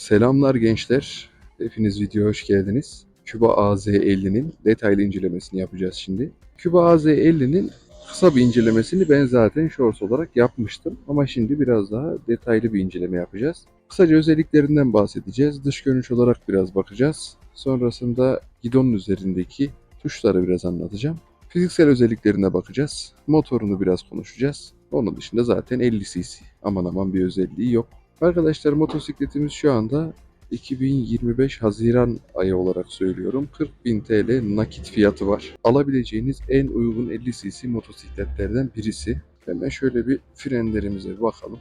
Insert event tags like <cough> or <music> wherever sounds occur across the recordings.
Selamlar gençler. Hepiniz videoya hoş geldiniz. Cuba AZ50'nin detaylı incelemesini yapacağız şimdi. Cuba AZ50'nin kısa bir incelemesini ben zaten shorts olarak yapmıştım. Ama şimdi biraz daha detaylı bir inceleme yapacağız. Kısaca özelliklerinden bahsedeceğiz. Dış görünüş olarak biraz bakacağız. Sonrasında gidonun üzerindeki tuşları biraz anlatacağım. Fiziksel özelliklerine bakacağız. Motorunu biraz konuşacağız. Onun dışında zaten 50 cc. Aman aman bir özelliği yok. Arkadaşlar motosikletimiz şu anda 2025 Haziran ayı olarak söylüyorum. 40.000 TL nakit fiyatı var. Alabileceğiniz en uygun 50 cc motosikletlerden birisi. Hemen şöyle bir frenlerimize bakalım.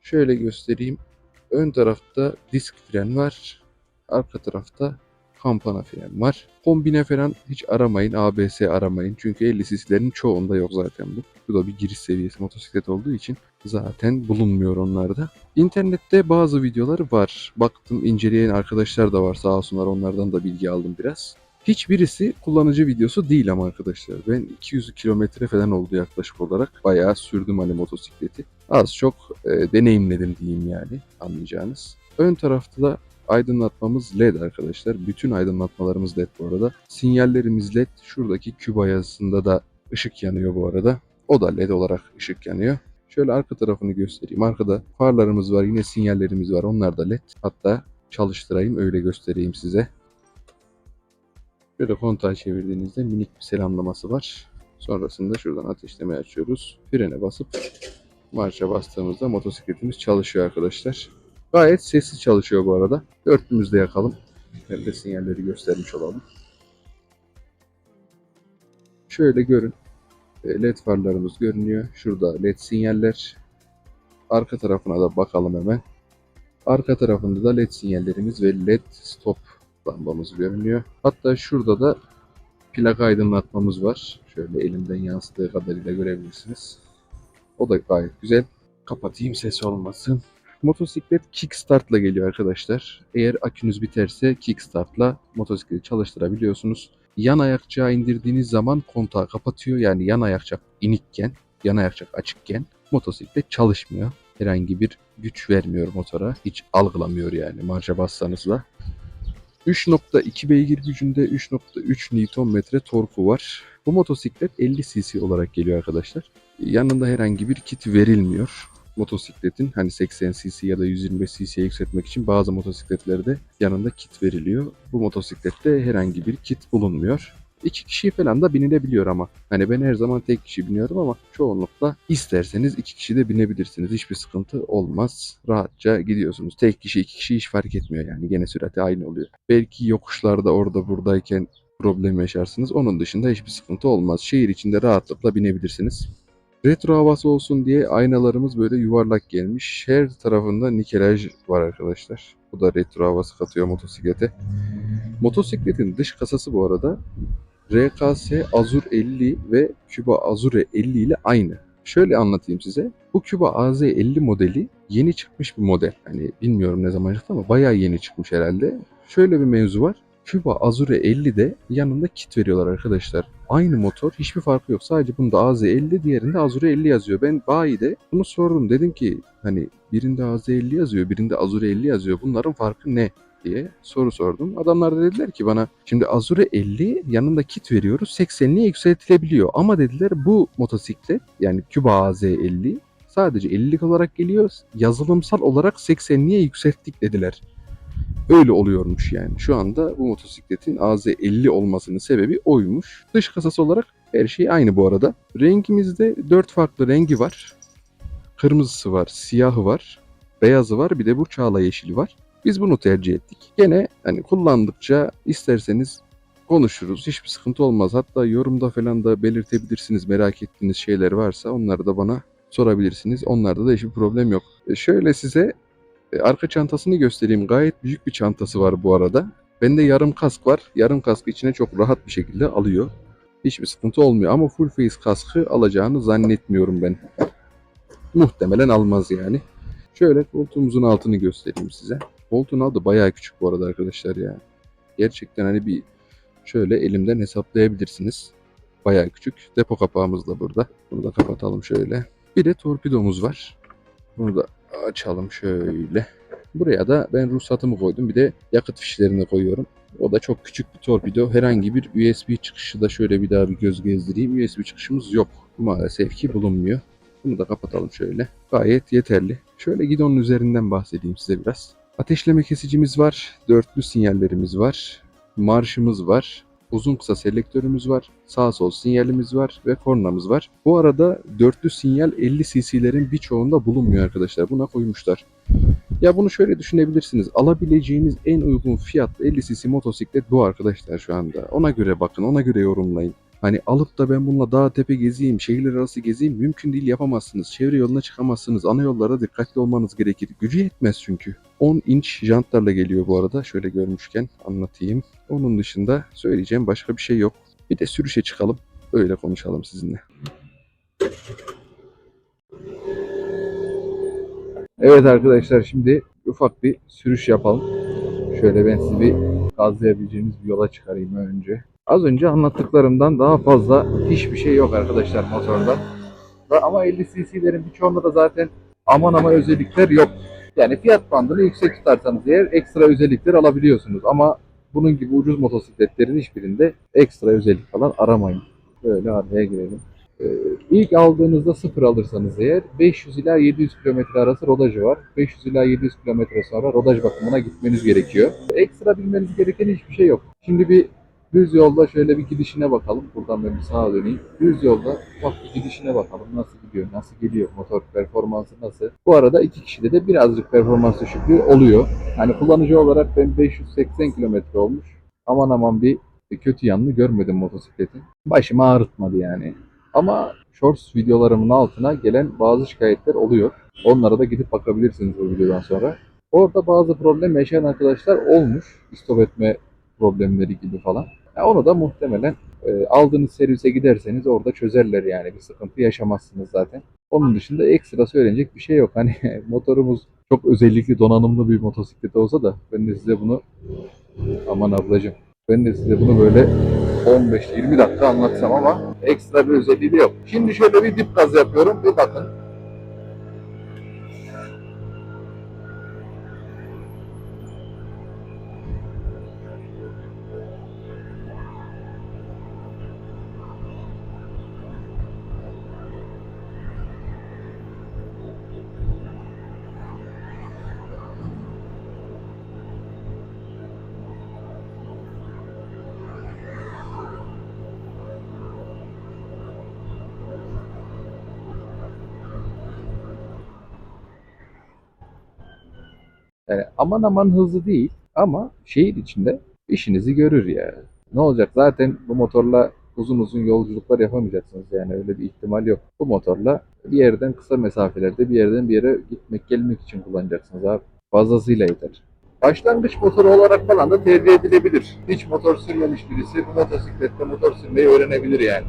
Şöyle göstereyim. Ön tarafta disk fren var. Arka tarafta kampana fren var. Kombine falan hiç aramayın. ABS aramayın. Çünkü 50 cc'lerin çoğunda yok zaten bu. Bu da bir giriş seviyesi motosiklet olduğu için zaten bulunmuyor onlarda. İnternette bazı videolar var. Baktım inceleyen arkadaşlar da var sağ olsunlar onlardan da bilgi aldım biraz. Hiçbirisi kullanıcı videosu değil ama arkadaşlar. Ben 200 kilometre falan oldu yaklaşık olarak. Bayağı sürdüm hani motosikleti. Az çok e, deneyimledim diyeyim yani anlayacağınız. Ön tarafta da aydınlatmamız LED arkadaşlar. Bütün aydınlatmalarımız LED bu arada. Sinyallerimiz LED. Şuradaki küba yazısında da ışık yanıyor bu arada. O da LED olarak ışık yanıyor. Şöyle arka tarafını göstereyim. Arkada farlarımız var. Yine sinyallerimiz var. Onlar da LED. Hatta çalıştırayım öyle göstereyim size. Şöyle kontağı çevirdiğinizde minik bir selamlaması var. Sonrasında şuradan ateşleme açıyoruz. Frene basıp marşa bastığımızda motosikletimiz çalışıyor arkadaşlar. Gayet sessiz çalışıyor bu arada. Dörtlümüzde yakalım. Hem de sinyalleri göstermiş olalım. Şöyle görün. E, LED farlarımız görünüyor. Şurada LED sinyaller. Arka tarafına da bakalım hemen. Arka tarafında da LED sinyallerimiz ve LED stop lambamız görünüyor. Hatta şurada da plaka aydınlatmamız var. Şöyle elimden yansıdığı kadarıyla görebilirsiniz. O da gayet güzel. Kapatayım ses olmasın. Motosiklet kickstartla geliyor arkadaşlar. Eğer akünüz biterse kickstartla motosikleti çalıştırabiliyorsunuz. Yan ayakçığa indirdiğiniz zaman kontağı kapatıyor. Yani yan ayakçak inikken, yan ayakçak açıkken motosiklet çalışmıyor. Herhangi bir güç vermiyor motora. Hiç algılamıyor yani marşa bassanız da. 3.2 beygir gücünde 3.3 Nm torku var. Bu motosiklet 50 cc olarak geliyor arkadaşlar. Yanında herhangi bir kit verilmiyor motosikletin hani 80 cc ya da 125 cc'ye yükseltmek için bazı motosikletlerde yanında kit veriliyor. Bu motosiklette herhangi bir kit bulunmuyor. İki kişi falan da binilebiliyor ama. Hani ben her zaman tek kişi biniyorum ama çoğunlukla isterseniz iki kişi de binebilirsiniz. Hiçbir sıkıntı olmaz. Rahatça gidiyorsunuz. Tek kişi iki kişi hiç fark etmiyor yani. Gene sürati aynı oluyor. Belki yokuşlarda orada buradayken problem yaşarsınız. Onun dışında hiçbir sıkıntı olmaz. Şehir içinde rahatlıkla binebilirsiniz. Retro havası olsun diye aynalarımız böyle yuvarlak gelmiş. Her tarafında nikelaj var arkadaşlar. Bu da retro havası katıyor motosiklete. Motosikletin dış kasası bu arada RKS Azur 50 ve Cuba Azure 50 ile aynı. Şöyle anlatayım size. Bu Cuba AZ50 modeli yeni çıkmış bir model. Hani bilmiyorum ne zaman çıktı ama bayağı yeni çıkmış herhalde. Şöyle bir mevzu var. Cuba Azure 50'de yanında kit veriyorlar arkadaşlar. Aynı motor hiçbir farkı yok. Sadece bunda AZ50 diğerinde Azure 50 yazıyor. Ben bayide bunu sordum. Dedim ki hani birinde AZ50 yazıyor birinde Azure 50 yazıyor. Bunların farkı ne? diye soru sordum. Adamlar da dediler ki bana şimdi Azure 50 yanında kit veriyoruz 80'liye yükseltilebiliyor. Ama dediler bu motosiklet yani Cuba AZ50 sadece 50'lik olarak geliyor. Yazılımsal olarak 80'liye yükselttik dediler. Öyle oluyormuş yani. Şu anda bu motosikletin AZ50 olmasının sebebi oymuş. Dış kasası olarak her şey aynı bu arada. Rengimizde 4 farklı rengi var. Kırmızısı var, siyahı var, beyazı var, bir de bu çağla yeşili var. Biz bunu tercih ettik. Gene hani kullandıkça isterseniz konuşuruz. Hiçbir sıkıntı olmaz. Hatta yorumda falan da belirtebilirsiniz. Merak ettiğiniz şeyler varsa onları da bana sorabilirsiniz. Onlarda da hiçbir problem yok. Şöyle size arka çantasını göstereyim. Gayet büyük bir çantası var bu arada. Bende yarım kask var. Yarım kaskı içine çok rahat bir şekilde alıyor. Hiçbir sıkıntı olmuyor ama full face kaskı alacağını zannetmiyorum ben. Muhtemelen almaz yani. Şöyle koltuğumuzun altını göstereyim size. Koltuğun altı bayağı küçük bu arada arkadaşlar ya. Gerçekten hani bir şöyle elimden hesaplayabilirsiniz. Bayağı küçük. Depo kapağımız da burada. Bunu da kapatalım şöyle. Bir de torpidomuz var. Bunu da açalım şöyle. Buraya da ben ruhsatımı koydum. Bir de yakıt fişlerini koyuyorum. O da çok küçük bir torpido. Herhangi bir USB çıkışı da şöyle bir daha bir göz gezdireyim. USB çıkışımız yok. Maalesef ki bulunmuyor. Bunu da kapatalım şöyle. Gayet yeterli. Şöyle gidonun üzerinden bahsedeyim size biraz. Ateşleme kesicimiz var. Dörtlü sinyallerimiz var. Marşımız var. Uzun kısa selektörümüz var. Sağ sol sinyalimiz var ve kornamız var. Bu arada dörtlü sinyal 50 cc'lerin birçoğunda bulunmuyor arkadaşlar. Buna koymuşlar. Ya bunu şöyle düşünebilirsiniz. Alabileceğiniz en uygun fiyatlı 50 cc motosiklet bu arkadaşlar şu anda. Ona göre bakın, ona göre yorumlayın. Hani alıp da ben bununla dağ tepe gezeyim, şehirler arası gezeyim mümkün değil yapamazsınız. Çevre yoluna çıkamazsınız. Ana yollara dikkatli olmanız gerekir. Gücü yetmez çünkü. 10 inç jantlarla geliyor bu arada. Şöyle görmüşken anlatayım. Onun dışında söyleyeceğim başka bir şey yok. Bir de sürüşe çıkalım. Öyle konuşalım sizinle. Evet arkadaşlar şimdi ufak bir sürüş yapalım. Şöyle ben sizi bir gazlayabileceğiniz bir yola çıkarayım önce. Az önce anlattıklarımdan daha fazla hiçbir şey yok arkadaşlar motorda. Ama 50 cc'lerin birçoğunda da zaten aman ama özellikler yok. Yani fiyat bandını yüksek tutarsanız eğer ekstra özellikler alabiliyorsunuz. Ama bunun gibi ucuz motosikletlerin hiçbirinde ekstra özellik falan aramayın. Böyle araya girelim. Ee, ilk aldığınızda sıfır alırsanız eğer 500 ila 700 kilometre arası rodajı var. 500 ila 700 kilometre sonra rodaj bakımına gitmeniz gerekiyor. Ekstra bilmeniz gereken hiçbir şey yok. Şimdi bir düz yolda şöyle bir gidişine bakalım. Buradan ben bir sağa döneyim. Düz yolda ufak bir gidişine bakalım. Nasıl gidiyor, nasıl geliyor, motor performansı nasıl. Bu arada iki kişide de birazcık performans düşüklüğü oluyor. Hani kullanıcı olarak ben 580 kilometre olmuş. Aman aman bir kötü yanını görmedim motosikletin. Başımı ağrıtmadı yani. Ama shorts videolarımın altına gelen bazı şikayetler oluyor. Onlara da gidip bakabilirsiniz bu videodan sonra. Orada bazı problem yaşayan arkadaşlar olmuş. İstop etme problemleri gibi falan. Onu da muhtemelen e, aldığınız servise giderseniz orada çözerler yani. Bir sıkıntı yaşamazsınız zaten. Onun dışında ekstra söylenecek bir şey yok. Hani <laughs> motorumuz çok özellikli donanımlı bir motosiklet olsa da ben de size bunu aman ablacığım ben de size bunu böyle 15-20 dakika anlatsam ama ekstra bir özelliği de yok. Şimdi şöyle bir dip gaz yapıyorum. Bir bakın. Yani aman aman hızlı değil ama şehir içinde işinizi görür ya. Ne olacak zaten bu motorla uzun uzun yolculuklar yapamayacaksınız yani öyle bir ihtimal yok. Bu motorla bir yerden kısa mesafelerde bir yerden bir yere gitmek gelmek için kullanacaksınız abi. Fazlasıyla yeter. Başlangıç motoru olarak falan da tercih edilebilir. Hiç motor sürmemiş birisi bu motosiklette motor sürmeyi öğrenebilir yani.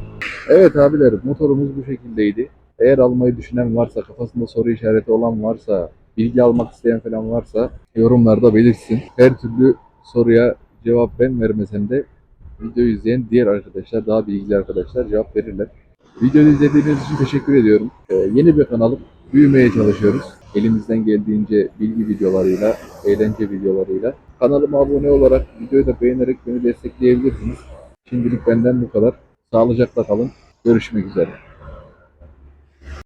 Evet abiler motorumuz bu şekildeydi. Eğer almayı düşünen varsa, kafasında soru işareti olan varsa, bilgi almak isteyen falan varsa yorumlarda belirtsin. Her türlü soruya cevap ben vermesem de videoyu izleyen diğer arkadaşlar, daha bilgili arkadaşlar cevap verirler. Videoyu izlediğiniz için teşekkür ediyorum. Ee, yeni bir kanalım. Büyümeye çalışıyoruz. Elimizden geldiğince bilgi videolarıyla, eğlence videolarıyla. Kanalıma abone olarak, videoyu da beğenerek beni destekleyebilirsiniz. Şimdilik benden bu kadar. Sağlıcakla kalın. Görüşmek üzere.